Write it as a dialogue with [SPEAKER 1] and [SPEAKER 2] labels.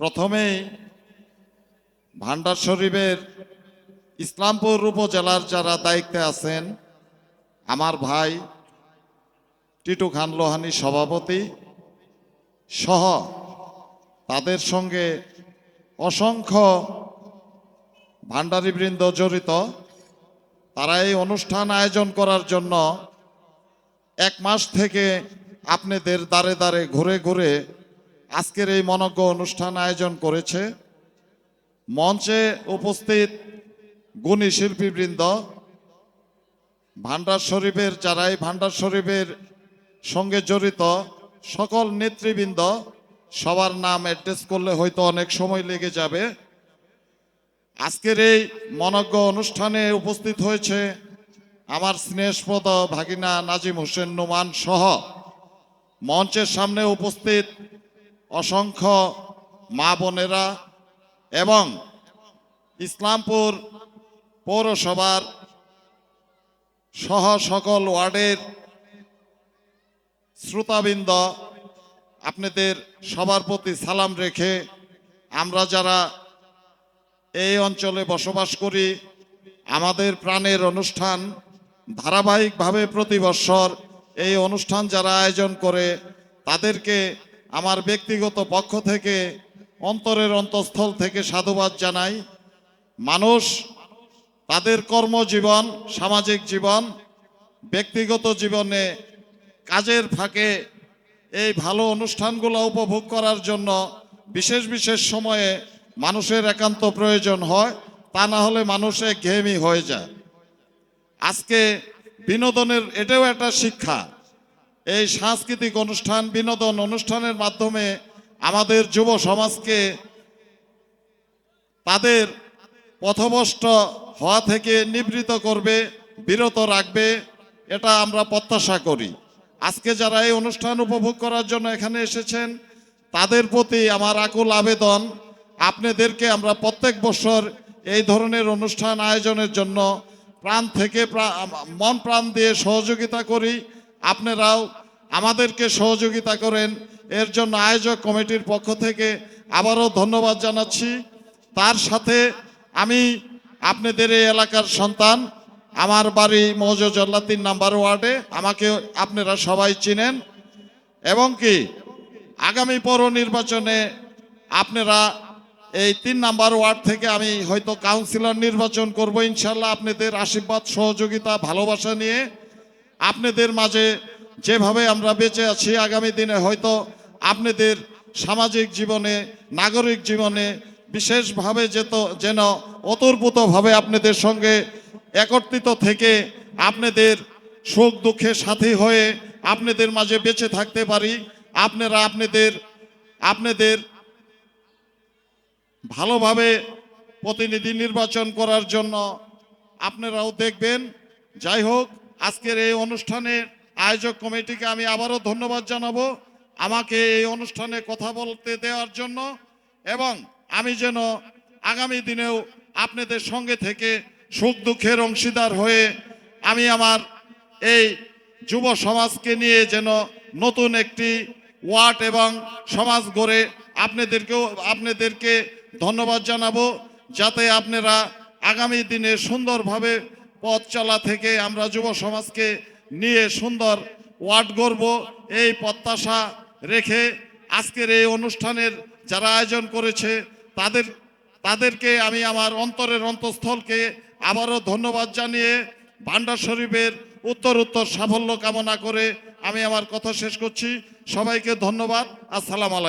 [SPEAKER 1] প্রথমেই ভান্ডার শরীফের ইসলামপুর উপজেলার যারা দায়িত্বে আছেন, আমার ভাই টিটু খান লোহানি সভাপতি সহ তাদের সঙ্গে অসংখ্য ভান্ডারীবৃন্দ জড়িত। তারা এই অনুষ্ঠান আয়োজন করার জন্য এক মাস থেকে আপনাদের দ্বারে দ্বারে ঘুরে ঘুরে আজকের এই মনজ্ঞ অনুষ্ঠান আয়োজন করেছে মঞ্চে উপস্থিত গুণী শিল্পীবৃন্দ। ভান্ডার শরীফের যারাই ভান্ডার শরীফের সঙ্গে জড়িত সকল নেতৃবৃন্দ, সবার নাম অ্যাড্রেস করলে হয়তো অনেক সময় লেগে যাবে। আজকের এই মনজ্ঞ অনুষ্ঠানে উপস্থিত হয়েছে আমার স্নেহস্পদ ভাগিনা নাজিম হোসেন নোমান সহ। মঞ্চের সামনে উপস্থিত অসংখ্য মা বোনেরা এবং ইসলামপুর পৌরসভার সহ সকল ওয়ার্ডের শ্রোতাবৃন্দ, আপনাদের সবার প্রতি সালাম রেখে আমরা যারা এই অঞ্চলে বসবাস করি, আমাদের প্রাণের অনুষ্ঠান ধারাবাহিকভাবে প্রতি বৎসর এই অনুষ্ঠান যারা আয়োজন করে, তাদেরকে আমার ব্যক্তিগত পক্ষ থেকে, অন্তরের অন্তঃস্থল থেকে সাধুবাদ জানাই। মানুষ, তাদের কর্মজীবন, সামাজিক জীবন, ব্যক্তিগত জীবনে কাজের ফাঁকে এই ভালো অনুষ্ঠানগুলো উপভোগ করার জন্য বিশেষ বিশেষ সময়ে মানুষের একান্ত প্রয়োজন হয়, তা না হলে মানুষ ঘেমি হয়ে যায়। আজকে বিনোদনের এটাও একটা শিক্ষা। এই সাংস্কৃতিক অনুষ্ঠান, বিনোদন অনুষ্ঠানের মাধ্যমে আমাদের যুব সমাজকে তাদের পথভ্রষ্ট হওয়া থেকে নিবৃত করবে, বিরত রাখবে, এটা আমরা প্রত্যাশা করি। আজকে যারা এই অনুষ্ঠান উপভোগ করার জন্য এখানে এসেছেন, তাদের প্রতি আমার আকুল আবেদন, আপনাদেরকে আমরা প্রত্যেক বছর এই ধরনের অনুষ্ঠান আয়োজনের জন্য প্রাণ থেকে মন প্রাণ দিয়ে সহযোগিতা করি। আপনারাও আমাদেরকে সহযোগিতা করেন। এর জন্য আয়োজক কমিটির পক্ষ থেকে আবারও ধন্যবাদ জানাচ্ছি। তার সাথে আমি আপনাদের এই এলাকার সন্তান, আমার বাড়ি মৌজজল্লা তিন নাম্বার ওয়ার্ডে, আমাকে আপনারা সবাই চিনেন। এবং কি, আগামী পৌর নির্বাচনে আপনারা এই তিন নাম্বার ওয়ার্ড থেকে আমি হয়তো কাউন্সিলর নির্বাচন করব। ইনশাল্লাহ আপনাদের আশীর্বাদ, সহযোগিতা, ভালোবাসা নিয়ে আপনাদের মাঝে যেভাবে আমরা বেঁচে আছি আগামী দিনে হয়তো আপনাদের সামাজিক জীবনে, নাগরিক জীবনে বিশেষভাবে যেত, যেন অতর্পুতভাবে আপনাদের সঙ্গে একত্রিত থেকে আপনাদের সুখ দুঃখের সাথী হয়ে আপনাদের মাঝে বেঁচে থাকতে পারি। আপনারা আপনাদের আপনাদের ভালোভাবে প্রতিনিধি নির্বাচন করার জন্য আপনারাও দেখবেন। যাই হোক আজকের এই অনুষ্ঠানের আয়োজক কমিটিকে আমি আবারও ধন্যবাদ জানাব আমাকে এই অনুষ্ঠানে কথা বলতে দেওয়ার জন্য এবং আমি যেন আগামী দিনেও আপনাদের সঙ্গে থেকে সুখ দুঃখের অংশীদার হয়ে আমি আমার এই যুব সমাজকে নিয়ে যেন নতুন একটি ওয়ার্ড এবং সমাজ গড়ে আপনাদেরকেও, আপনাদেরকে ধন্যবাদ জানাব যাতে আপনারা আগামী দিনে সুন্দরভাবে পথ চলা থেকে আমরা যুব সমাজকে নিয়ে সুন্দর ওয়ার্ড গড়ব, এই প্রত্যাশা রেখে আজকের এই অনুষ্ঠানের যারা আয়োজন করেছে, তাদের, তাদেরকে আমি আমার অন্তরের অন্তঃস্থলকে আবারও ধন্যবাদ জানিয়ে ভান্ডার শরীফের উত্তর উত্তর সাফল্য কামনা করে আমি আমার কথা শেষ করছি। সবাইকে ধন্যবাদ। আসসালাম আলাইকুম।